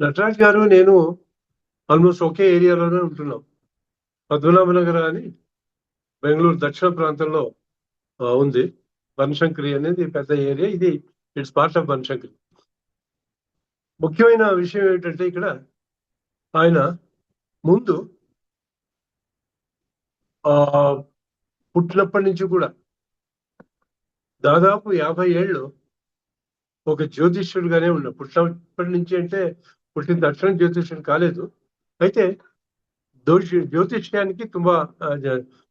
నటరాజ్ గారు నేను ఆల్మోస్ట్ ఒకే ఏరియాలోనే ఉంటున్నాం. పద్మనాభ నగర్ అని బెంగళూరు దక్షిణ ప్రాంతంలో ఉంది. బనశంకరి అనేది పెద్ద ఏరియా ఇది ఇట్స్ పార్ట్ ఆఫ్ బనశంకరి ముఖ్యమైన విషయం ఏంటంటే ఇక్కడ ఆయన ముందు ఆ పుట్టినప్పటి నుంచి కూడా దాదాపు యాభై ఏళ్ళు ఒక జ్యోతిష్యుడుగానే ఉన్నా. పుట్టినప్పటి నుంచి అంటే పుట్టిన దర్శనం జ్యోతిష్యం కాలేదు. అయితే దోషి జ్యోతిష్యానికి తుంబా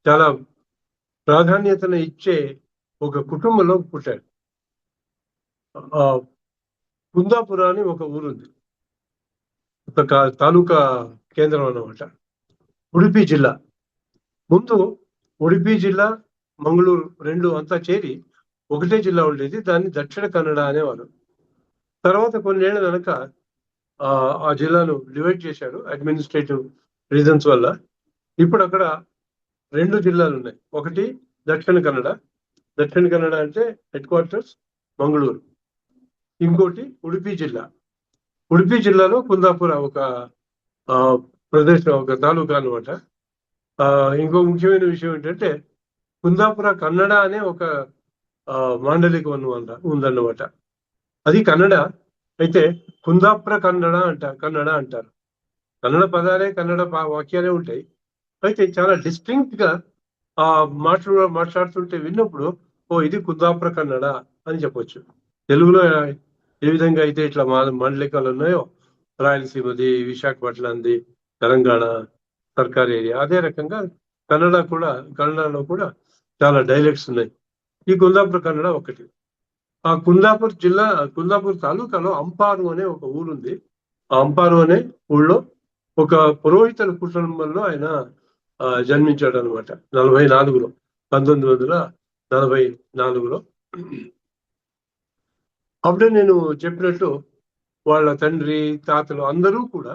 చాలా ప్రాధాన్యతను ఇచ్చే ఒక కుటుంబంలో పుట్టాడు. కుందాపుర అని ఒక ఊరుంది. ఒక తాలూకా కేంద్రం అన్నమాట. ఉడిపి జిల్లా. ముందు ఉడిపి జిల్లా మంగళూరు రెండు అంతా చేరి ఒకటే జిల్లా ఉండేది. దాన్ని దక్షిణ కన్నడ అనేవారు. తర్వాత కొన్నేళ్ళ వెనక ఆ జిల్లాను డివైడ్ చేశాడు అడ్మినిస్ట్రేటివ్ రీజన్స్ వల్ల. ఇప్పుడు అక్కడ రెండు జిల్లాలు ఉన్నాయి. ఒకటి దక్షిణ కన్నడ. దక్షిణ కన్నడ అంటే హెడ్ క్వార్టర్స్ మంగళూరు. ఇంకోటి ఉడిపి జిల్లా. ఉడిపి జిల్లాలో కుందాపుర ఒక ఆ, ప్రదేశం ఒక తాలూకా అనమాట ఇంకో ముఖ్యమైన విషయం ఏంటంటే కుందాపుర కన్నడ అనే ఒక మాండలికం అన్నమాట ఉందన్నమాట. అది కన్నడ అయితే కుందాపుర కన్నడ అంటారు కన్నడ అంటారు. కన్నడ పదాలే కన్నడ వాక్యాలే ఉంటాయి. అయితే చాలా డిస్టింక్ట్గా ఆ మాట్లాడు మాట్లాడుతుంటే విన్నప్పుడు ఓ ఇది కుందాపుర కన్నడ అని చెప్పొచ్చు. తెలుగులో ఏ విధంగా అయితే ఇట్లా మా మండలికాలు ఉన్నాయో రాయలసీమది విశాఖపట్నంది తెలంగాణ సర్కార్ ఏరియా అదే రకంగా కన్నడ కూడా కన్నడలో కూడా చాలా డైలెక్ట్స్ ఉన్నాయి. ఈ కుందాపుర కన్నడ ఒకటి. ఆ కుందాపూర్ జిల్లా కుందాపూర్ తాలూకాలో అంపారు అనే ఒక ఊరుంది. ఆ అంపారు అనే ఊళ్ళో ఒక పురోహితుల కుటుంబంలో ఆయన జన్మించాడు అనమాట నలభై నాలుగులో పంతొమ్మిది వందల నలభై నాలుగులో. అప్పుడే నేను చెప్పినట్టు వాళ్ళ తండ్రి తాతలు అందరూ కూడా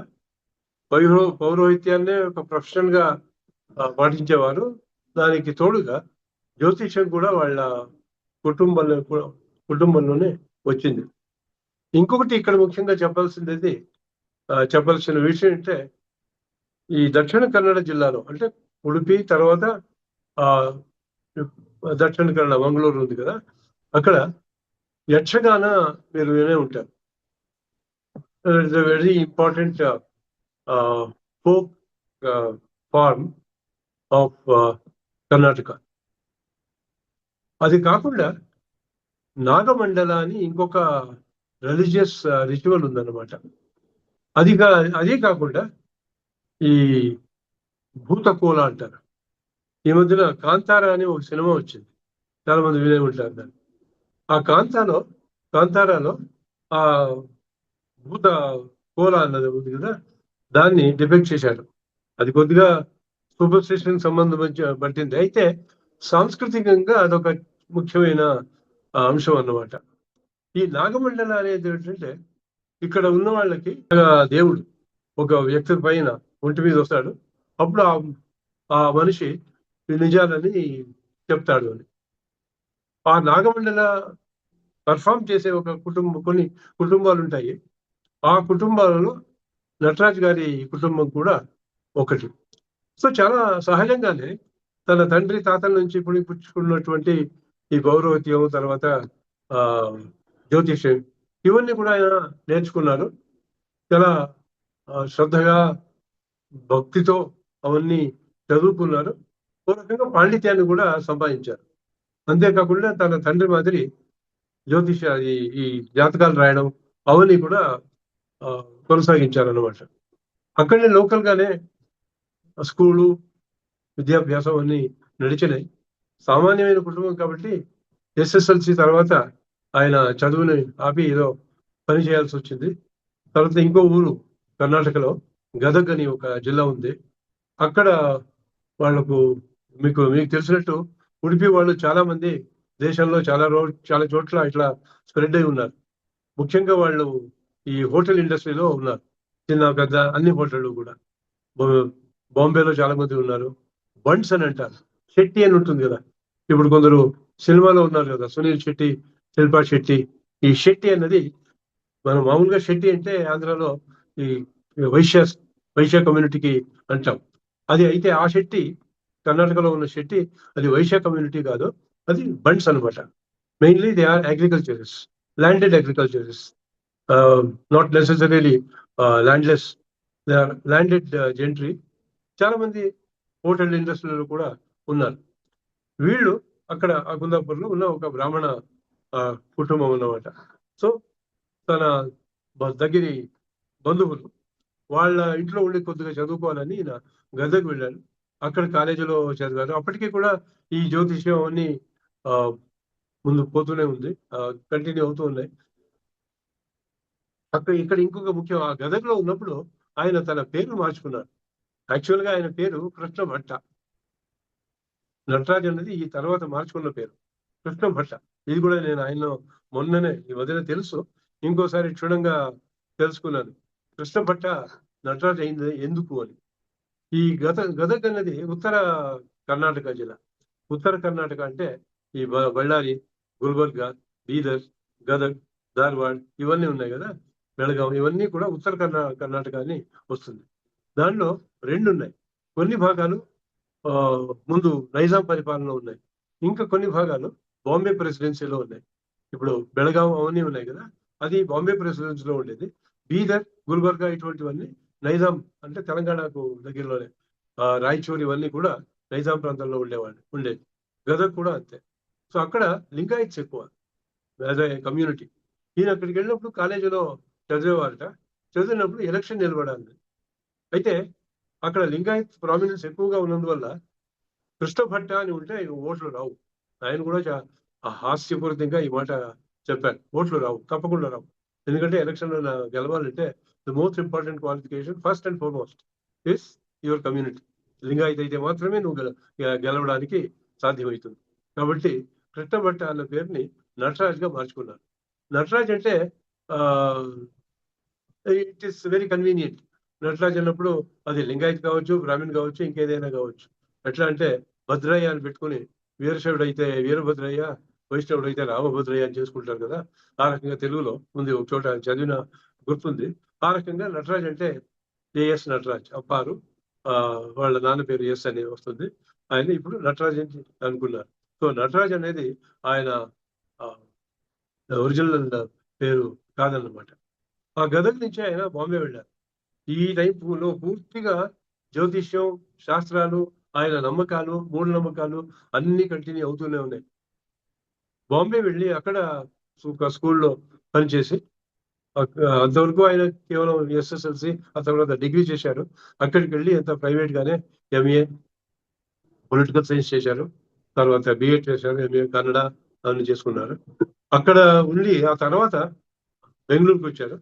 పౌరో పౌరోహిత్యాన్నే ఒక ప్రొఫెషనల్గా పాటించేవారు. దానికి తోడుగా జ్యోతిష్యం కూడా వాళ్ళ కుటుంబంలో కూడా కుటుంబంలోనే వచ్చింది. ఇంకొకటి ఇక్కడ ముఖ్యంగా చెప్పాల్సింది చెప్పాల్సిన విషయం అంటే ఈ దక్షిణ కన్నడ జిల్లాలో అంటే ఉడిపి తర్వాత ఆ దక్షిణ కన్నడ మంగళూరు ఉంది కదా అక్కడ యక్షగాన మీరు వినే ఉంటారు. It's very important folk form of Karnataka అది కాకుండా నాగమండల అని ఇంకొక రిలీజియస్ రిచువల్ ఉందన్నమాట. అది కా అదే కాకుండా ఈ భూతకోల అంటారు. ఈ మధ్యన కాంతార అని ఒక సినిమా వచ్చింది. చాలా మంది వినే ఉంటారు దాన్ని. ఆ కాంతాలో కాంతారాలో ఆ భూత కోల అన్నది ఉంది కదా దాన్ని డిపెక్ట్ చేశారు. అది కొద్దిగా సూపర్ స్టిషన్ సంబంధం పట్టింది. అయితే సాంస్కృతికంగా అదొక ముఖ్యమైన అంశం అన్నమాట. ఈ నాగమండల అనేది ఏంటంటే ఇక్కడ ఉన్న వాళ్ళకి దేవుడు ఒక వ్యక్తి పైన ఒంటి మీద వస్తాడు. అప్పుడు ఆ ఆ మనిషి నిజాలని చెప్తాడు అని. ఆ నాగమండల పర్ఫామ్ చేసే ఒక కుటుంబం కొన్ని కుటుంబాలు ఉంటాయి. ఆ కుటుంబాలలో నటరాజ్ గారి కుటుంబం కూడా ఒకటి. సో చాలా సహజంగానే తన తండ్రి తాతల నుంచి ఇప్పుడు పుచ్చుకున్నటువంటి ఈ గౌరవోద్యమం తర్వాత ఆ జ్యోతిష్యం ఇవన్నీ కూడా ఆయన నేర్చుకున్నారు చాలా శ్రద్ధగా భక్తితో అవన్నీ చదువుకున్నారు ఓ రకంగా పాండిత్యాన్ని కూడా సంపాదించారు. అంతేకాకుండా తన తండ్రి మాదిరి జ్యోతిష ఈ ఈ జాతకాలు రాయడం అవన్నీ కూడా ఆ, కొనసాగించారన్నమాట. అక్కడనే లోకల్ గానే స్కూలు విద్యాభ్యాసం అన్ని నడిచినాయి. సామాన్యమైన కుటుంబం కాబట్టి ఎస్ఎస్ఎల్సి తర్వాత ఆయన చదువుని ఆపి ఏదో పని చేయాల్సి వచ్చింది. తర్వాత ఇంకో ఊరు కర్ణాటకలో గదగ్ అని ఒక జిల్లా ఉంది. అక్కడ వాళ్ళకు మీకు మీకు తెలిసినట్టు ఉడిపి వాళ్ళు చాలా మంది దేశంలో చాలా రో చాలా చోట్ల ఇట్లా స్ప్రెడ్ అయి ఉన్నారు. ముఖ్యంగా వాళ్ళు ఈ హోటల్ ఇండస్ట్రీలో ఉన్నారు. చిన్న పెద్ద అన్ని హోటళ్ళు కూడా. బాంబేలో చాలా మంది ఉన్నారు. బండ్స్ అని అంటారు. చెట్టి అని ఉంటుంది కదా. ఇప్పుడు కొందరు సినిమాలో ఉన్నారు కదా సునీల్ శెట్టి శిల్పా శెట్టి. ఈ శెట్టి అన్నది మనం మామూలుగా శెట్టి అంటే ఆంధ్రాలో ఈ వైశ్య వైశ్య కమ్యూనిటీకి అంటాం. అది అయితే ఆ శెట్టి కర్ణాటకలో ఉన్న శెట్టి అది వైశ్య కమ్యూనిటీ కాదు అది బండ్స్ అన్నమాట. Mainly they are agriculturist landed agriculturist not necessarily landless they are landed gentry చాలా మంది హోటల్ ఇండస్ట్రీలో కూడా ఉన్నారు. వీళ్ళు అక్కడ ఆ కుందాపూర్లో ఉన్న ఒక బ్రాహ్మణ ఆ, కుటుంబం అన్నమాట. సో తన దగ్గరి బంధువులు వాళ్ళ ఇంట్లో ఉండి కొద్దిగా చదువుకోవాలని ఈయన గదకు వెళ్ళారు. అక్కడ కాలేజీలో చదివారు. అప్పటికి కూడా ఈ జ్యోతిష్యం అన్ని ఆ, ముందు పోతూనే ఉంది. కంటిన్యూ అవుతూ ఉన్నాయి. అక్కడ ఇక్కడ ఇంకొక ముఖ్యం ఆ గదగ్లో ఉన్నప్పుడు ఆయన తన పేరు మార్చుకున్నారు. యాక్చువల్గా ఆయన పేరు కృష్ణ భట్ట నటరాజ్ అన్నది ఈ తర్వాత మార్చుకున్న పేరు. కృష్ణ భట్ట. ఇది కూడా నేను ఆయన మొన్ననే ఈ మధ్యన తెలుసు. ఇంకోసారి క్షుణ్ణంగా తెలుసుకున్నాను. కృష్ణ భట్ట నటరాజ్ అయింది ఎందుకు అని. ఈ గత గదగ్ అనేది ఉత్తర కర్ణాటక జిల్లా. ఉత్తర కర్ణాటక అంటే ఈ బ- బళ్ళారి గుల్బర్గా బీదర్ గదగ్ ధార్వాడ్ ఇవన్నీ ఉన్నాయి కదా. బెళగాం ఇవన్నీ కూడా ఉత్తర కర్ణా కర్ణాటక అని వస్తుంది. దానిలో రెండు ఉన్నాయి. కొన్ని భాగాలు ముందు నైజాం పరిపాలనలో ఉన్నాయి. ఇంకా కొన్ని భాగాలు బాంబే ప్రెసిడెన్సీలో ఉన్నాయి. ఇప్పుడు బెళగాం అవన్నీ ఉన్నాయి కదా అది బాంబే ప్రెసిడెన్సీలో ఉండేది. బీదర్ గుల్బర్గా ఇటువంటివన్నీ నైజాం అంటే తెలంగాణకు దగ్గరలోనే. ఆ, రాయచూర్ ఇవన్నీ కూడా నైజాం ప్రాంతంలో ఉండేవాళ్ళు ఉండేది గదర్ కూడా అంతే. సో అక్కడ లింగాయిట్స్ ఎక్కువ. As a community. ఈయన అక్కడికి వెళ్ళినప్పుడు కాలేజీలో చదివేవారట. చదివినప్పుడు ఎలక్షన్ నిలబడాలి. అయితే అక్కడ లింగాయత్ ప్రామినెన్స్ ఎక్కువగా ఉన్నందువల్ల కృష్ణ భట్ట అని ఉంటే ఓట్లు రావు. ఆయన కూడా హాస్యపూరితంగా ఈ మాట చెప్పారు. ఓట్లు రావు తప్పకుండా రావు. ఎందుకంటే ఎలక్షన్ గెలవాలంటే the most important qualification first and foremost is your community. Lingayat అయితే మాత్రమే నువ్వు గెలవడానికి సాధ్యమవుతుంది. కాబట్టి కృష్ణ భట్ట అన్న పేరుని నటరాజ్గా మార్చుకున్నారు. నటరాజ్ అంటే it is very convenient Nataraj అన్నప్పుడు అది లింగాయత్ కావచ్చు బ్రాహ్మణ్ కావచ్చు ఇంకేదైనా కావచ్చు. ఎట్లా అంటే భద్రయ్య అని పెట్టుకుని వీరశైవుడు అయితే వీరభద్రయ్య వైష్ణవుడు అయితే రామభద్రయ్య అని చేసుకుంటారు కదా ఆ రకంగా తెలుగులో ఉంది ఒక చోట చదివిన గుర్తుంది. ఆ రకంగా నటరాజ్ అంటే ఏఎస్ నటరాజ్ అప్పారు ఆ వాళ్ళ నాన్న పేరు ఎస్ అని వస్తుంది. ఆయన ఇప్పుడు నటరాజ్ అని అనుకున్నారు. సో నటరాజ్ అనేది ఆయన ఒరిజినల్ పేరు కాదన్నమాట. ఆ గదగ్ నుంచి ఆయన బాంబే వెళ్ళారు. ఈ టైపులో పూర్తిగా జ్యోతిష్యం శాస్త్రాలు ఆయన నమ్మకాలు మూఢ నమ్మకాలు అన్ని కంటిన్యూ అవుతూనే ఉన్నాయి. బాంబే వెళ్ళి అక్కడ ఒక స్కూల్లో పనిచేసి అంతవరకు ఆయన కేవలం ఎస్ఎస్ఎల్సి ఆ తర్వాత డిగ్రీ చేశారు. అక్కడికి వెళ్ళి అంత ప్రైవేట్ గానే ఎంఏ పొలిటికల్ సైన్స్ చేశారు. తర్వాత బిఎడ్ చేశారు ఎంఏ కన్నడ అన్ని చేసుకున్నారు. అక్కడ ఉండి ఆ తర్వాత బెంగళూరుకి వచ్చారు.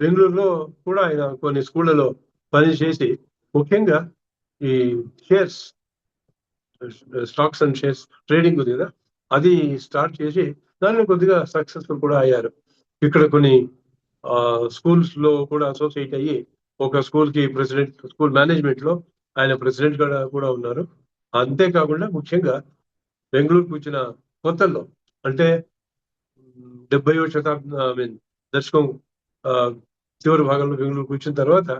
బెంగళూరులో కూడా ఆయన కొన్ని స్కూళ్ళలో పని చేసి ముఖ్యంగా ఈ shares stocks and shares trading ఉంది కదా అది స్టార్ట్ చేసి దానిలో కొద్దిగా సక్సెస్ఫుల్ కూడా అయ్యారు. ఇక్కడ కొన్ని స్కూల్స్లో కూడా అసోసియేట్ అయ్యి ఒక స్కూల్కి ప్రెసిడెంట్ స్కూల్ మేనేజ్మెంట్లో ఆయన ప్రెసిడెంట్గా కూడా ఉన్నారు. అంతేకాకుండా ముఖ్యంగా బెంగళూరుకు వచ్చిన కొత్తల్లో అంటే డెబ్బయో శతాబ్దం ఐ మీన్ దశకం ఆ, చివరి భాగంలో బెంగళూరు కూర్చున్న తర్వాత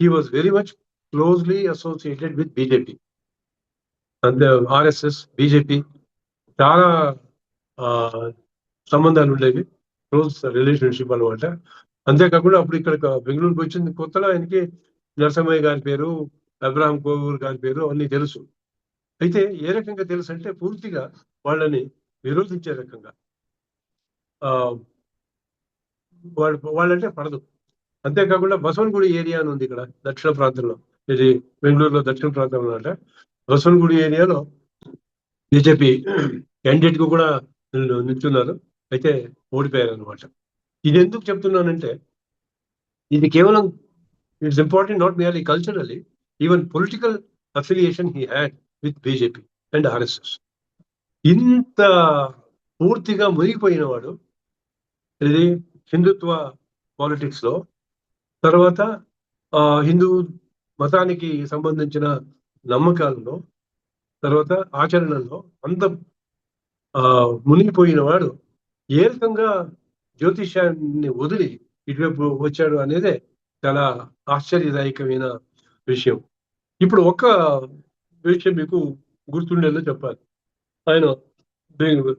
he was very much closely associated with BJP RSS BJP చాలా సంబంధాలు ఉండేవి క్లోజ్ రిలేషన్షిప్ అనమాట అంతేకాకుండా అప్పుడు ఇక్కడ బెంగళూరుకి వచ్చింది కొత్తలో ఆయనకి నరసింహయ్య గారి పేరు అబ్రహాం కోవూరు గారి పేరు అన్ని తెలుసు. అయితే ఏ రకంగా తెలుసు అంటే పూర్తిగా వాళ్ళని విరోధించే రకంగా. ఆ వాళ్ళు వాళ్ళంటే పడదు. అంతేకాకుండా బసవనగుడి ఏరియా అని ఉంది ఇక్కడ దక్షిణ ప్రాంతంలో. ఇది బెంగళూరులో దక్షిణ ప్రాంతంలో అంటే బసవనగుడి ఏరియాలో బీజేపీ క్యాండిడేట్కు కూడా నిల్చున్నారు అయితే ఓడిపోయారు అనమాట ఇది ఎందుకు చెప్తున్నానంటే ఇది కేవలం it's important not merely culturally even political affiliation he had with BJP and RSS ఇంత పూర్తిగా మునిగిపోయిన వాడు ఇది హిందుత్వ పాలిటిక్స్లో తర్వాత ఆ హిందూ మతానికి సంబంధించిన నమ్మకాలలో తర్వాత ఆచరణలో అంత ఆ మునిగిపోయిన వాడు ఏ రకంగా జ్యోతిష్యాన్ని వదిలి ఇటువైపు వచ్చాడు అనేదే చాలా ఆశ్చర్యదాయకమైన విషయం. ఇప్పుడు ఒక్క విషయం మీకు గుర్తుండేలా చెప్పాలి. ఆయన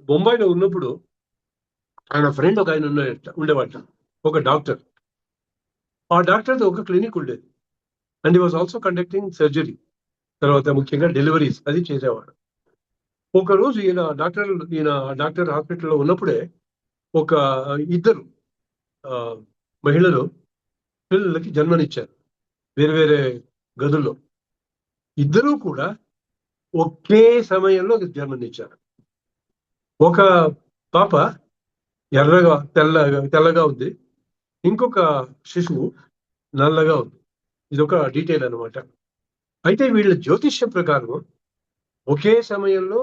బొంబాయిలో ఉన్నప్పుడు ఆయన ఫ్రెండ్ ఒక ఆయన ఉన్నాడట ఉండేవాట ఒక డాక్టర్. ఆ డాక్టర్ ఒక క్లినిక్ ఉండేది and was also conducting surgery తర్వాత ముఖ్యంగా డెలివరీస్ అది చేసేవాడు. ఒక రోజు ఈయన డాక్టర్ ఈయన డాక్టర్ హాస్పిటల్లో ఉన్నప్పుడే ఒక ఇద్దరు ఆ, మహిళలు పిల్లలకి జన్మనిచ్చారు. వేరే వేరే గదుల్లో. ఇద్దరూ కూడా ఒకే సమయంలో జన్మనిచ్చారు. ఒక పాప ఎర్రగా తెల్లగా తెల్లగా ఉంది. ఇంకొక శిశువు నల్లగా ఉంది. ఇది ఒక డీటెయిల్ అనమాట అయితే వీళ్ళ జ్యోతిష్య ప్రకారం ఒకే సమయంలో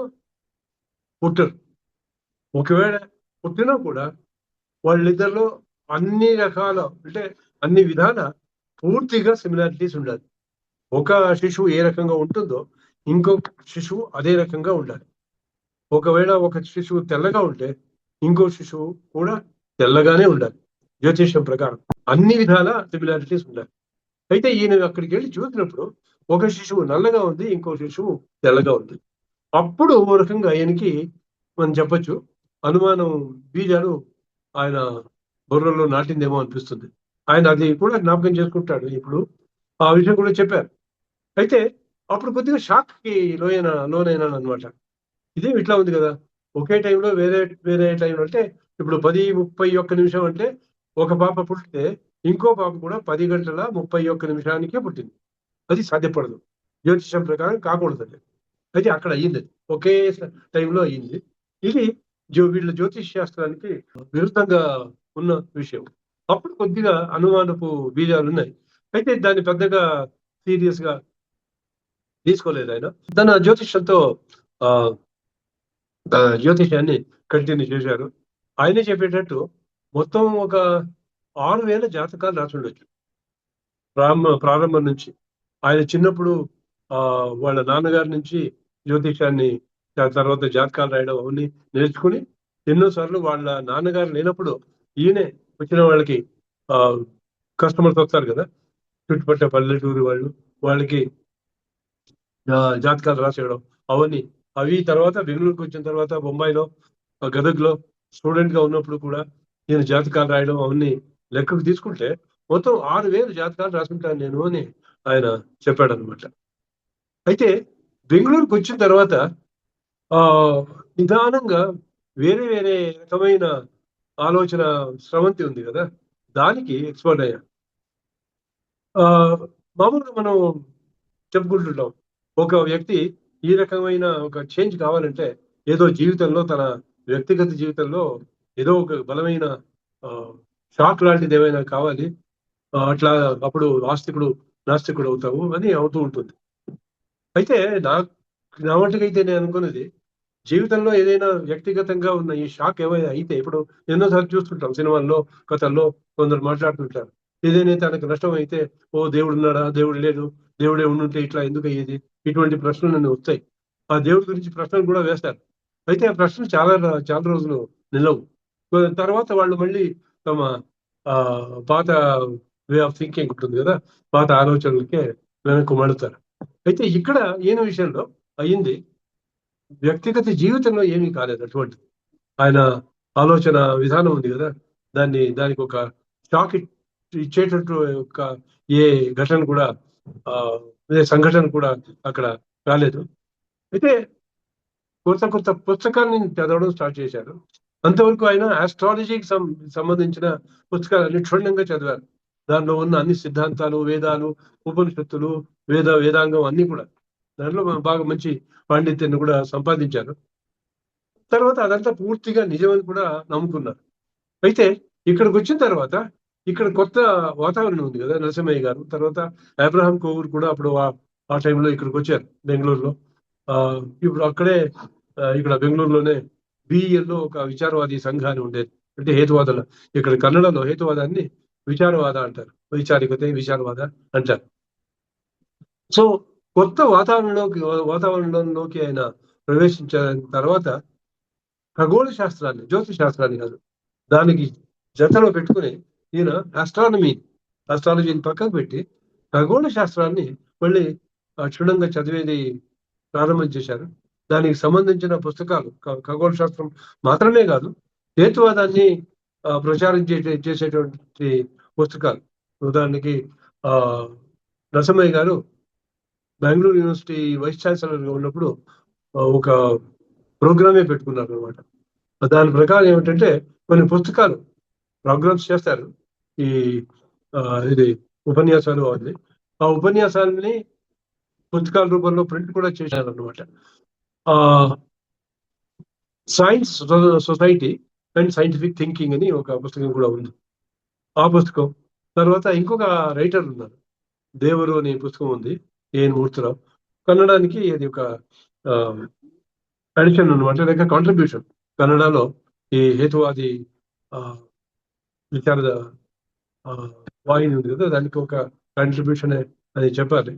పుట్టరు. ఒకవేళ పుట్టినా కూడా వాళ్ళిద్దరిలో అన్ని రకాల అంటే అన్ని విధాల పూర్తిగా సిమిలారిటీస్ ఉండాలి. ఒక శిశువు ఏ రకంగా ఉంటుందో ఇంకొక శిశువు అదే రకంగా ఉండాలి. ఒకవేళ ఒక శిశువు తెల్లగా ఉంటే ఇంకో శిశువు కూడా తెల్లగానే ఉండాలి. జ్యోతిష్యం ప్రకారం అన్ని విధాల సిమిలారిటీస్ ఉండాలి. అయితే ఈయన అక్కడికి వెళ్ళి చూసినప్పుడు ఒక శిశువు నల్లగా ఉంది ఇంకో శిశువు తెల్లగా ఉంది. అప్పుడు ఓ రకంగా ఆయనకి మనం చెప్పొచ్చు అనుమానం బీజాలు ఆయన బుర్రలో నాటిందేమో అనిపిస్తుంది. ఆయన అది కూడా జ్ఞాపకం చేసుకుంటాడు ఇప్పుడు. ఆ విషయం కూడా చెప్పారు. అయితే అప్పుడు కొద్దిగా షాక్కి లోయన లోనైనాను అనమాట ఇదే ఇట్లా ఉంది కదా ఒకే టైంలో వేరే వేరే టైంలో అంటే ఇప్పుడు పది ముప్పై ఒక్క నిమిషం అంటే ఒక పాప పుట్టితే ఇంకో పాప కూడా పది గంటల ముప్పై ఒక్క నిమిషానికే పుట్టింది. అది సాధ్యపడదు. జ్యోతిషం ప్రకారం కాకూడదు అది అయితే అక్కడ అయ్యింది. అది. ఒకే టైంలో అయ్యింది. ఇది జ్యో వీళ్ళ జ్యోతిష్ శాస్త్రానికి విరుద్ధంగా ఉన్న విషయం. అప్పుడు కొద్దిగా అనుమానపు బీజాలు ఉన్నాయి. అయితే దాన్ని పెద్దగా సీరియస్గా తీసుకోలేదు ఆయన. తన జ్యోతిష్యంతో ఆ జ్యోతిష్యాన్ని కంటిన్యూ చేశారు. ఆయనే చెప్పేటట్టు మొత్తం ఒక ఆరు వేల జాతకాలు రాసి ఉండొచ్చు. ప్రారంభ ప్రారంభం నుంచి ఆయన చిన్నప్పుడు ఆ వాళ్ళ నాన్నగారి నుంచి జ్యోతిషాన్ని దాని తర్వాత జాతకాలు రాయడం అవన్నీ నేర్చుకుని ఎన్నోసార్లు వాళ్ళ నాన్నగారు లేనప్పుడు ఈయనే వచ్చిన వాళ్ళకి ఆ కస్టమర్స్ వస్తారు కదా. చుట్టుపక్కల పల్లెటూరు వాళ్ళు వాళ్ళకి జాతకాలు రాసేయడం అవన్నీ. అవి తర్వాత బెంగళూరుకి వచ్చిన తర్వాత బొంబాయిలో గదగ్లో స్టూడెంట్గా ఉన్నప్పుడు కూడా నేను జాతకాలు రాయడం అవన్నీ లెక్కకు తీసుకుంటే మొత్తం ఆరు వేలు జాతకాలు రాసుకుంటాను నేను అని ఆయన చెప్పాడు అనమాట అయితే బెంగళూరుకు వచ్చిన తర్వాత ఆ నిదానంగా వేరే వేరే రకమైన ఆలోచన స్రవంతి ఉంది కదా దానికి ఎక్స్పర్ట్ అయ్యా. ఆ మామూలుగా మనం చెప్పుకుంటుంటాం ఒక వ్యక్తి ఈ రకమైన ఒక చేంజ్ కావాలంటే ఏదో జీవితంలో తన వ్యక్తిగత జీవితంలో ఏదో ఒక బలమైన షాక్ లాంటిది ఏమైనా కావాలి అట్లా అప్పుడు ఆస్తికుడు నాస్తికుడు అవుతావు అని అవుతూ ఉంటుంది. అయితే నా నా వంటకైతే నేను అనుకున్నది జీవితంలో ఏదైనా వ్యక్తిగతంగా ఉన్న ఈ షాక్ ఏమైనా అయితే ఇప్పుడు ఎన్నోసార్లు చూస్తుంటాం సినిమాల్లో కథల్లో కొందరు మాట్లాడుతుంటారు ఏదైనా తనకు నష్టం అయితే ఓ దేవుడు ఉన్నాడా దేవుడు లేడు దేవుడే ఉండుంటే ఇట్లా ఎందుకు అయ్యేది ఇటువంటి ప్రశ్నలు నన్ను వస్తాయి. ఆ దేవుడి గురించి ప్రశ్నలు కూడా వేస్తారు. అయితే ఆ ప్రశ్నలు చాలా చాలా రోజులు నిలవు. తర్వాత వాళ్ళు మళ్ళీ తమ ఆ పాత వే ఆఫ్ థింకింగ్ ఉంటుంది కదా పాత ఆలోచనలకే వెనక్కు మడతారు అయితే ఇక్కడ ఈయన విషయంలో అయింది వ్యక్తిగత జీవితంలో ఏమీ కాలేదు అటువంటి ఆయన ఆలోచన విధానం ఉంది కదా దాన్ని దానికి ఒక షాక్ ఇచ్చేటట్టు ఒక ఏ ఘటన కూడా ఆ ఏ సంఘటన కూడా అక్కడ రాలేదు. అయితే కొత్త కొత్త పుస్తకాన్ని చదవడం స్టార్ట్ చేశారు. అంతవరకు ఆయన ఆస్ట్రాలజీకి సంబంధించిన పుస్తకాలన్నీ క్షుణ్ణంగా చదివారు. దానిలో ఉన్న అన్ని సిద్ధాంతాలు వేదాలు ఉపనిషత్తులు వేద వేదాంగం అన్ని కూడా. దాంట్లో బాగా మంచి పాండిత్యాన్ని కూడా సంపాదించారు. తర్వాత అదంతా పూర్తిగా నిజమని కూడా నమ్ముకున్నారు. అయితే ఇక్కడికి వచ్చిన తర్వాత ఇక్కడ కొత్త వాతావరణం ఉంది కదా నరసింహయ్య గారు. తర్వాత అబ్రహాం కోవూర్ కూడా అప్పుడు ఆ- ఆ టైంలో ఇక్కడికి వచ్చారు బెంగళూరులో. ఆ ఇప్పుడు అక్కడే ఇక్కడ బెంగళూరులోనే BEL ఒక విచారవాది సంఘాన్ని ఉండేది. అంటే హేతువాదుల ఇక్కడ కన్నడలో హేతువాదాన్ని విచారవాద అంటారు. వైచారికతే విచారవాద అంటారు. సో కొత్త వాతావరణంలోకి వాతావరణంలోకి ఆయన ప్రవేశించిన తర్వాత ఖగోళ శాస్త్రాన్ని జ్యోతిష్ శాస్త్రాన్ని కాదు దానికి జతలో పెట్టుకుని ఈయన ఆస్ట్రానమీ ఆస్ట్రాలజీని పక్కకు పెట్టి ఖగోళ శాస్త్రాన్ని మళ్ళీ క్షుణ్ణంగా చదివేది ప్రారంభం చేశారు. దానికి సంబంధించిన పుస్తకాలు ఖగోళ శాస్త్రం మాత్రమే కాదు హేతువాదాన్ని ప్రచారం చేసే చేసేటువంటి పుస్తకాలు. ఉదాహరణకి ఆ నరసింహయ్య గారు బెంగళూరు యూనివర్సిటీ వైస్ ఛాన్సలర్గా ఉన్నప్పుడు ఒక ప్రోగ్రామే పెట్టుకున్నారు అనమాట దాని ప్రకారం ఏమిటంటే కొన్ని పుస్తకాలు ప్రోగ్రామ్స్ చేస్తారు. ఈ ఇది ఉపన్యాసాలు అది ఆ ఉపన్యాసాలని పుస్తకాల రూపంలో ప్రింట్ కూడా చేశారు అనమాట science society and scientific thinking అని ఒక పుస్తకం కూడా ఉంది. ఆ పుస్తకం తర్వాత ఇంకొక రైటర్ ఉన్నారు. దేవరు అనే పుస్తకం ఉంది. ఏఎన్ మూర్తిరావు. కన్నడానికి అది ఒక అడిషన్ అనమాట లేక కాంట్రిబ్యూషన్ కన్నడలో ఈ హేతువాది ఆ, వాహిని ఉంది కదా దానికి ఒక కాంట్రిబ్యూషన్ అని చెప్పాలి.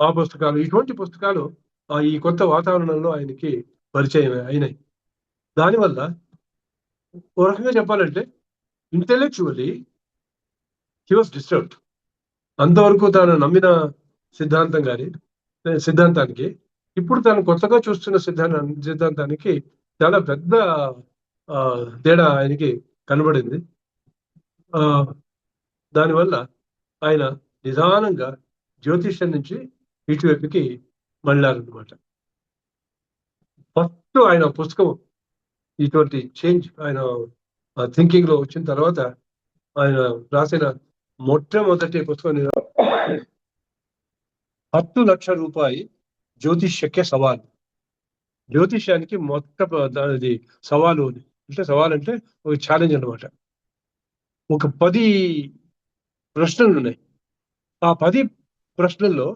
ఆ పుస్తకాలు ఇటువంటి పుస్తకాలు ఈ కొత్త వాతావరణంలో ఆయనకి పరిచయం అయినాయి. దానివల్ల ఓ రకంగా చెప్పాలంటే ఇంటెలెక్చువలీ హీ వాస్ డిస్టర్బ్డ్ అంతవరకు తాను నమ్మిన సిద్ధాంతం కానీ సిద్ధాంతానికి ఇప్పుడు తాను కొత్తగా చూస్తున్న సిద్ధాంత సిద్ధాంతానికి చాలా పెద్ద ఆ, తేడా ఆయనకి కనబడింది. ఆ దానివల్ల ఆయన నిదానంగా జ్యోతిష్యం నుంచి ఇటువైపుకి మళ్ళారనమాట ఫస్ట్ ఆయన పుస్తకం ఇటువంటి చేంజ్ ఆయన థింకింగ్లో వచ్చిన తర్వాత ఆయన రాసిన మొట్టమొదటి పుస్తకం పత్తు హత్తు లక్ష రూపాయి జ్యోతిష్యకే సవాల్. జ్యోతిష్యానికి మొట్ట దానిది సవాలు అని అంటే సవాల్ అంటే ఒక ఛాలెంజ్ అన్నమాట. ఒక పది ప్రశ్నలు ఉన్నాయి. ఆ పది ప్రశ్నల్లో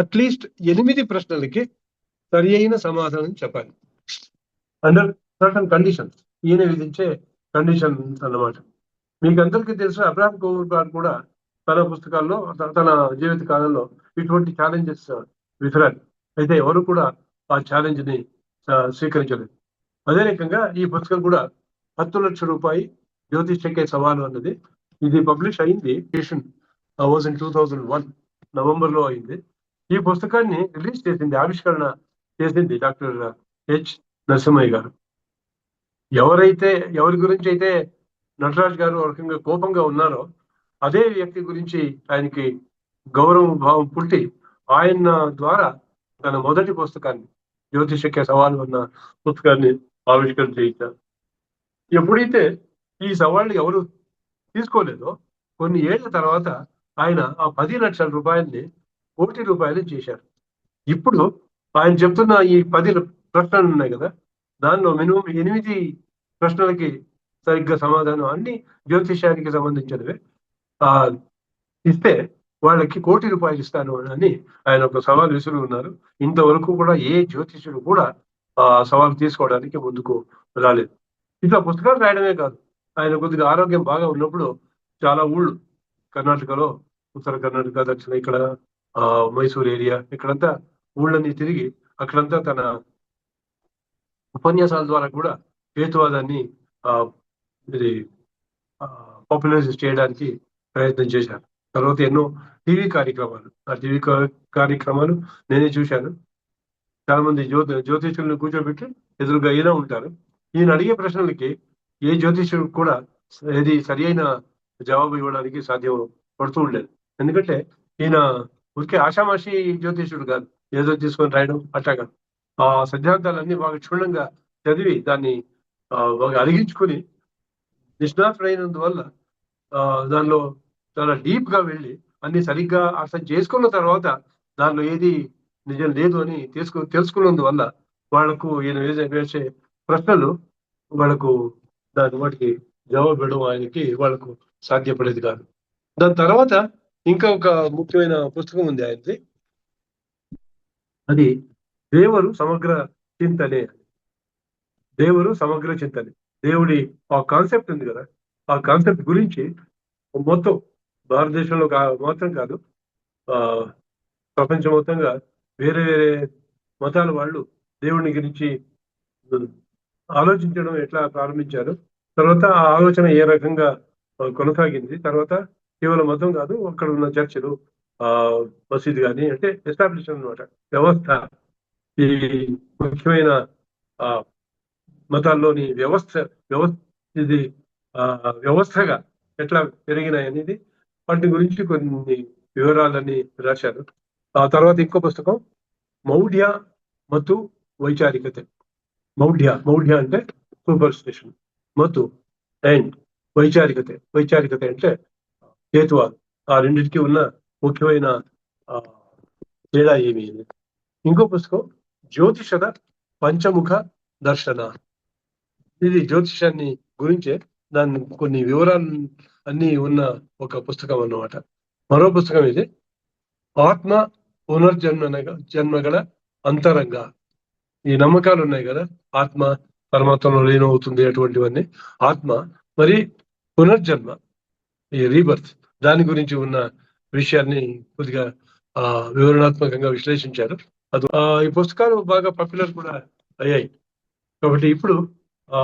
అట్లీస్ట్ ఎనిమిది ప్రశ్నలకి సరి అయిన సమాధానం చెప్పాలి. అండర్ సర్టన్ కండిషన్స్ ఈయన విధించే కండిషన్ అన్నమాట. మీకు అందరికీ తెలుసు అబ్రాహం కోవూర్ గారు కూడా తన పుస్తకాల్లో తన జీవిత కాలంలో ఇటువంటి ఛాలెంజెస్ విసిరారు అయితే ఎవరు కూడా ఆ ఛాలెంజ్ని స్వీకరించలేదు. అదే రకంగా ఈ పుస్తకం కూడా హత్తు లక్ష రూపాయి జ్యోతిష్కే సవాలు అన్నది. ఇది పబ్లిష్ అయింది was in two thousand one నవంబర్లో అయింది. ఈ పుస్తకాన్ని రిలీజ్ చేసింది ఆవిష్కరణ చేసింది డాక్టర్ హెచ్ నరసింహయ్య గారు. ఎవరైతే ఎవరి గురించి అయితే నటరాజ్ గారు ఒక రకంగా కోపంగా ఉన్నారో అదే వ్యక్తి గురించి ఆయనకి గౌరవ భావం పుట్టి ఆయన ద్వారా తన మొదటి పుస్తకాన్ని జ్యోతిషక్య సవాలు ఉన్న పుస్తకాన్ని ఆవిష్కరణ చేయించారు. ఎప్పుడైతే ఈ సవాళ్ళు ఎవరు తీసుకోలేదో కొన్ని ఏళ్ళ తర్వాత ఆయన ఆ పది లక్షల రూపాయల్ని కోటి రూపాయలు చేశారు. ఇప్పుడు ఆయన చెప్తున్న ఈ పది ప్రశ్నలు ఉన్నాయి కదా దానిలో మినిమం ఎనిమిది ప్రశ్నలకి సరిగ్గా సమాధానం అన్ని జ్యోతిష్యానికి సంబంధించినవే. ఆ ఇస్తే వాళ్ళకి కోటి రూపాయలు ఇస్తాను అని ఆయన ఒక సవాల్ విసురు ఉన్నారు. ఇంతవరకు కూడా ఏ జ్యోతిష్యుడు కూడా ఆ సవాల్ తీసుకోవడానికి ముందుకు రాలేదు. ఇట్లా పుస్తకాలు రాయడమే కాదు ఆయన కొద్దిగా ఆరోగ్యం బాగా ఉన్నప్పుడు చాలా ఊళ్ళు కర్ణాటకలో ఉత్తర కర్ణాటక దక్షిణ ఇక్కడ మైసూర్ ఏరియా ఇక్కడంతా ఊళ్ళని తిరిగి అక్కడంతా తన ఉపన్యాసాల ద్వారా కూడా హేతువాదాన్ని ఆ ఇది పాపులరైజ్ చేయడానికి ప్రయత్నం చేశారు. తర్వాత ఎన్నో టీవీ కార్యక్రమాలు ఆ టీవీ కార్యక్రమాలు నేనే చూశాను. చాలా మంది జ్యోతి జ్యోతిష్యులను కూర్చోబెట్టి ఎదురుగా ఈయన ఉంటారు. ఈయన అడిగే ప్రశ్నలకి ఏ జ్యోతిష్యుడు కూడా ఏది సరి అయిన జవాబు ఇవ్వడానికి సాధ్యం పడుతూ ఉండేది. ఎందుకంటే ఈయన ఊరికే ఆషామాషి జ్యోతిష్యుడు కాదు. ఏదో తీసుకొని రాయడం అట్లాగా. ఆ సిద్ధాంతాలన్నీ బాగా క్షుణ్ణంగా చదివి దాన్ని బాగా అలిగించుకుని నిష్ణాతుడైనందువల్ల దానిలో చాలా డీప్గా వెళ్ళి అన్ని సరిగ్గా అర్థం చేసుకున్న తర్వాత దానిలో ఏది నిజం లేదు అని తెలుసుకు తెలుసుకున్నందువల్ల వాళ్ళకు ఈయన వేసే వేసే ప్రశ్నలు వాళ్ళకు దాని వాటికి జవాబు ఇవ్వడం ఆయనకి వాళ్ళకు సాధ్యపడేది కాదు. దాని తర్వాత ఇంకా ఒక ముఖ్యమైన పుస్తకం ఉంది ఆయనది. అది దేవరు సమగ్ర చింతనే. దేవుడు సమగ్ర చింతనే. దేవుడి ఆ కాన్సెప్ట్ ఉంది కదా ఆ కాన్సెప్ట్ గురించి మొత్తం భారతదేశంలో మాత్రం కాదు ఆ ప్రపంచం మొత్తంగా వేరే వేరే మతాల వాళ్ళు దేవుడిని గురించి ఆలోచించడం ఎట్లా ప్రారంభించారు. తర్వాత ఆ ఆలోచన ఏ రకంగా కొనసాగింది. తర్వాత కేవలం మతం కాదు అక్కడ ఉన్న చర్చలు ఆ మసీద్ కానీ అంటే ఎస్టాబ్లిష్ అనమాట వ్యవస్థ ఈ ముఖ్యమైన ఆ మతాల్లోని వ్యవస్థ వ్యవస్థ ఇది ఆ వ్యవస్థగా ఎట్లా పెరిగినాయి అనేది వాటి గురించి కొన్ని వివరాలని రాశారు. ఆ తర్వాత ఇంకో పుస్తకం మౌఢ్య మతు వైచారికత. మౌఢ్య మౌఢ్య అంటే సూపర్ స్టేషన్. మతు అండ్ వైచారికత. వైచారికత అంటే కేతువ ఆ రెండింటికి ఉన్న ముఖ్యమైన ఆ, తేడా ఏమి ఇంకో పుస్తకం జ్యోతిషద పంచముఖ దర్శన. ఇది జ్యోతిషాన్ని గురించే దాని కొన్ని వివరాలు అన్ని ఉన్న ఒక పుస్తకం అన్నమాట. మరో పుస్తకం ఇది ఆత్మ పునర్జన్మ జన్మగల అంతరంగా. ఈ నమ్మకాలు ఉన్నాయి కదా ఆత్మ పరమాత్మలో లీనమవుతుంది అటువంటివన్నీ. ఆత్మ మరి పునర్జన్మ ఈ రీబర్త్. దాని గురించి ఉన్న విషయాన్ని కొద్దిగా ఆ వివరణాత్మకంగా విశ్లేషించారు. అది ఆ, ఈ పుస్తకాలు బాగా పాపులర్ కూడా అయ్యాయి. కాబట్టి ఇప్పుడు ఆ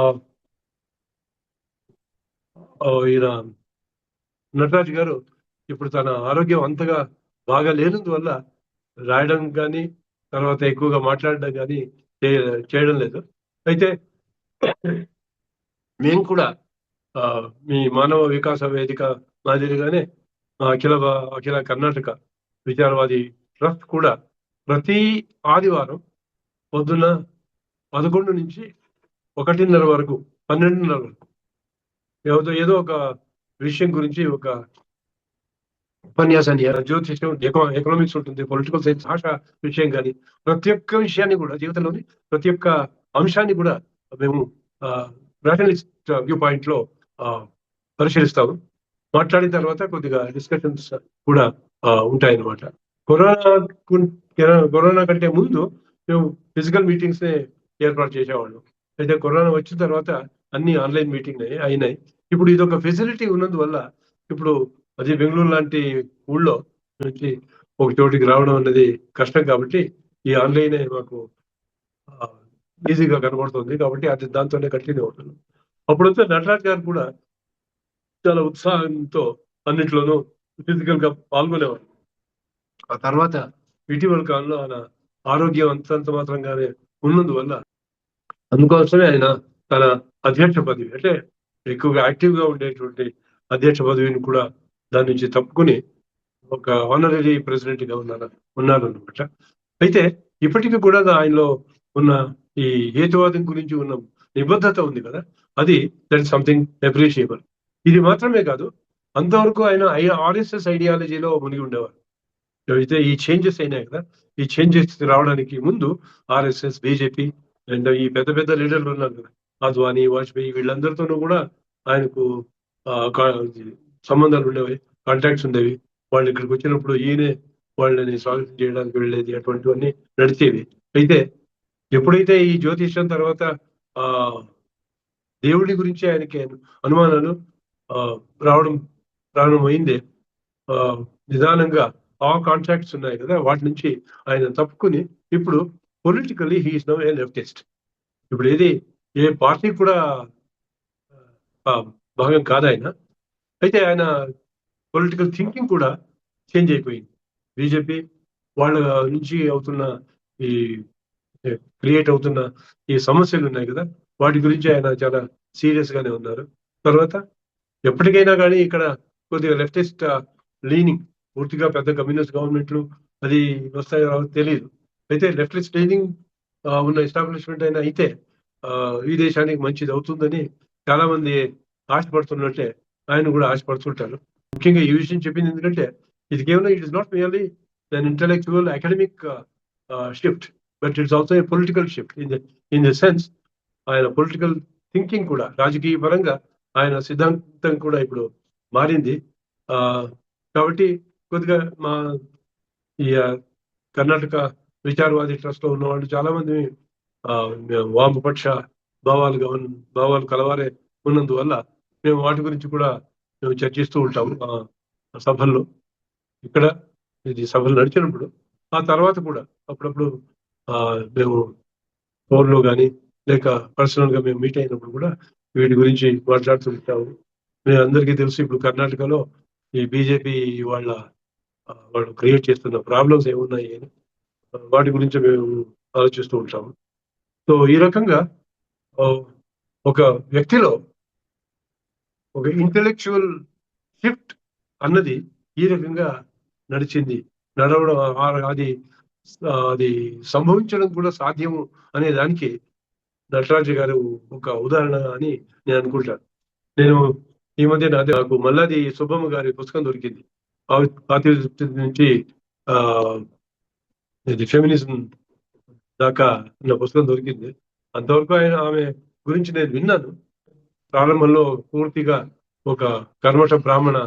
ఈయన నటరాజు గారు ఇప్పుడు తన ఆరోగ్యం అంతగా బాగా లేనందువల్ల రాయడం కానీ తర్వాత ఎక్కువగా మాట్లాడడం కానీ చేయడం లేదు. అయితే మేము కూడా ఆ, మీ మానవ వికాస వేదిక మాదిరిగానే ఆ, అఖిల అఖిల కర్ణాటక విచారవాది ట్రస్ట్ కూడా ప్రతి ఆదివారం పొద్దున్న పదకొండు నుంచి ఒకటిన్నర వరకు పన్నెండున్నర వరకు ఏదో ఏదో ఒక విషయం గురించి ఒక ఉపన్యాసాన్ని జ్యోతిష్యం ఎకనామిక్స్ ఉంటుంది పొలిటికల్ సైన్స్ భాష విషయం కానీ ప్రతి ఒక్క విషయాన్ని కూడా జీవితంలోని ప్రతి ఒక్క అంశాన్ని కూడా మేము రేషనలిస్ట్ వ్యూ పాయింట్లో ఆ, పరిశీలిస్తాము. మాట్లాడిన తర్వాత కొద్దిగా డిస్కషన్స్ కూడా ఉంటాయన్నమాట. కరోనా కరోనా కంటే ముందు మేము ఫిజికల్ మీటింగ్స్ నే ఏర్పాటు చేసేవాళ్ళం. అయితే కరోనా వచ్చిన తర్వాత అన్ని ఆన్లైన్ మీటింగ్ అయినాయి. ఇప్పుడు ఇది ఒక ఫెసిలిటీ ఉన్నందువల్ల ఇప్పుడు అది బెంగళూరు లాంటి ఊళ్ళో నుంచి ఒక చోటికి రావడం అనేది కష్టం కాబట్టి ఈ ఆన్లైన్ మాకు ఈజీగా కనబడుతుంది కాబట్టి అది దాంతోనే కంటిన్యూ అవుతున్నాం. అప్పుడు వచ్చే నటరాజ్ గారు కూడా చాలా ఉత్సాహంతో అన్నింటిలోనూ ఫిజికల్గా పాల్గొనేవారు. ఆ తర్వాత ఇటీవల కాలంలో ఆయన ఆరోగ్యం అంతంత మాత్రంగానే ఉన్నందువల్ల అందుకోసమే ఆయన తన అధ్యక్ష పదవి అంటే ఎక్కువగా యాక్టివ్గా ఉండేటువంటి అధ్యక్ష పదవిని కూడా దాని నుంచి తప్పుకుని ఒక ఆనరీ ప్రెసిడెంట్గా ఉన్నారు ఉన్నారు అనమాట అయితే ఇప్పటికీ కూడా ఆయనలో ఉన్న ఈ హేతువాదం గురించి ఉన్న నిబద్ధత ఉంది కదా అది దట్ సంథింగ్ అప్రిషియబుల్ ఇది మాత్రమే కాదు అంతవరకు ఆయన ఆర్ఎస్ఎస్ ఐడియాలజీలో మునిగి ఉండేవారు. అయితే ఈ చేంజెస్ అయినాయి కదా ఈ చేంజెస్ రావడానికి ముందు ఆర్ఎస్ఎస్ బీజేపీ అండ్ ఈ పెద్ద పెద్ద లీడర్లు ఉన్నారు కదా అద్వానీ వాజ్పేయి వీళ్ళందరితోనూ కూడా ఆయనకు ఆ, సంబంధాలు ఉండేవి కాంటాక్ట్స్ ఉండేవి. వాళ్ళు ఇక్కడికి వచ్చినప్పుడు ఈయనే వాళ్ళని స్వాగతం చేయడానికి వెళ్ళేది అటువంటివన్నీ నడిచేవి. అయితే ఎప్పుడైతే ఈ జ్యోతిష్యం తర్వాత ఆ దేవుడి గురించి ఆయనకి అనుమానాలు రావడం ప్రారంభమైంది. ఆ, నిదానంగా ఆ కాంట్రాక్ట్స్ ఉన్నాయి కదా వాటి నుంచి ఆయన తప్పుకుని ఇప్పుడు politically he is no a leftist ఇప్పుడు ఏది ఏ పార్టీ కూడా భాగం కాదు ఆయన. అయితే ఆయన పొలిటికల్ థింకింగ్ కూడా చేంజ్ అయిపోయింది. బీజేపీ వాళ్ళ నుంచి అవుతున్న ఈ క్రియేట్ అవుతున్న ఈ సమస్యలు ఉన్నాయి కదా వాటి గురించి ఆయన చాలా సీరియస్ గానే ఉన్నారు. తర్వాత ఎప్పటికైనా కానీ ఇక్కడ కొద్దిగా లెఫ్టిస్ట్ లీనింగ్ పూర్తిగా పెద్ద కమ్యూనిస్ట్ గవర్నమెంట్లు అది వస్తాయో రావో తెలియదు అయితే లెఫ్టిస్ట్ లీనింగ్ ఉన్న ఎస్టాబ్లిష్మెంట్ అయినా అయితే ఈ దేశానికి మంచిది అవుతుందని చాలా మంది ఆశపడుతున్నట్టే ఆయన కూడా ఆశపడుతుంటారు. ముఖ్యంగా ఈ విషయం చెప్పింది ఎందుకంటే ఇది కేవలం ఇట్ ఇస్ నాట్ మియర్లీ దాని intellectual academic shift but it's also a political shift in in the sense ఆయన పొలిటికల్ థింకింగ్ కూడా రాజకీయ పరంగా ఆయన సిద్ధాంతం కూడా ఇప్పుడు మారింది. ఆ కాబట్టి కొద్దిగా మా ఈ కర్ణాటక విచారవాది ట్రస్ట్లో ఉన్న వాళ్ళు చాలా మంది ఆ, మేము వామపక్ష భావాలుగా భావాలు కలవారే ఉన్నందువల్ల మేము వాటి గురించి కూడా మేము చర్చిస్తూ ఉంటాము ఆ సభల్లో. ఇక్కడ ఇది సభలు నడిచినప్పుడు ఆ తర్వాత కూడా అప్పుడప్పుడు ఆ మేము ఫోన్లో కానీ లేక పర్సనల్గా మేము మీట్ అయినప్పుడు కూడా వీటి గురించి మాట్లాడుతుంటావు మీ అందరికీ తెలుసు ఇప్పుడు కర్ణాటకలో ఈ బీజేపీ వాళ్ళ వాళ్ళు క్రియేట్ చేస్తున్న ప్రాబ్లమ్స్ ఏమున్నాయి అని వాటి గురించి మేము ఆలోచిస్తూ ఉంటాము. సో ఈ రకంగా ఒక వ్యక్తిలో ఒక ఇంటెలెక్చువల్ షిఫ్ట్ అన్నది ఈ రకంగా నడిచింది. నడవడం అది అది సంభవించడం కూడా సాధ్యము అనే దానికి నటరాజు గారు ఒక ఉదాహరణ అని నేను అనుకుంటాను నేను ఈ మధ్య నాది నాకు మల్లాది సుబ్బమ్మ గారి పుస్తకం దొరికింది. ఆ- నుంచి ఆ ఇది ఫెమినిజం దాకా నా పుస్తకం దొరికింది. అంతవరకు ఆయన ఆమె గురించి నేను విన్నాను. ప్రారంభంలో పూర్తిగా ఒక కర్మఠ బ్రాహ్మణ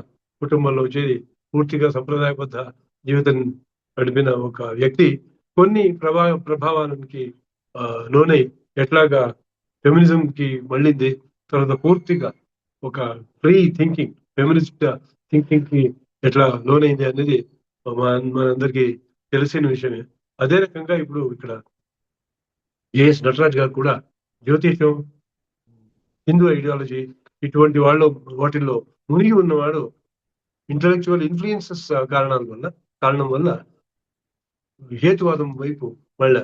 కుటుంబంలో చేరి పూర్తిగా సంప్రదాయబద్ధ జీవితం గడిపిన ఒక వ్యక్తి. కొన్ని ప్రభా ప్రభావానికి ఆ, లోనై ఎట్లాగా ఫెమినిజం కి మళ్ళింది తర్వాత పూర్తిగా ఒక ఫ్రీ థింకింగ్ ఫెమినిస్ట్ థింకింగ్కి ఎట్లా లోనైంది అనేది మనందరికీ తెలిసిన విషయమే. అదే రకంగా ఇప్పుడు ఇక్కడ ఏఎస్ నటరాజ్ గారు కూడా జ్యోతిషం హిందూ ఐడియాలజీ ఇటువంటి వాళ్ళు వాటిల్లో మునిగి ఉన్నవాడు ఇంటలెక్చువల్ ఇన్ఫ్లుయెన్సెస్ కారణాల వల్ల కారణం వల్ల హేతువాదం వైపు మళ్ళా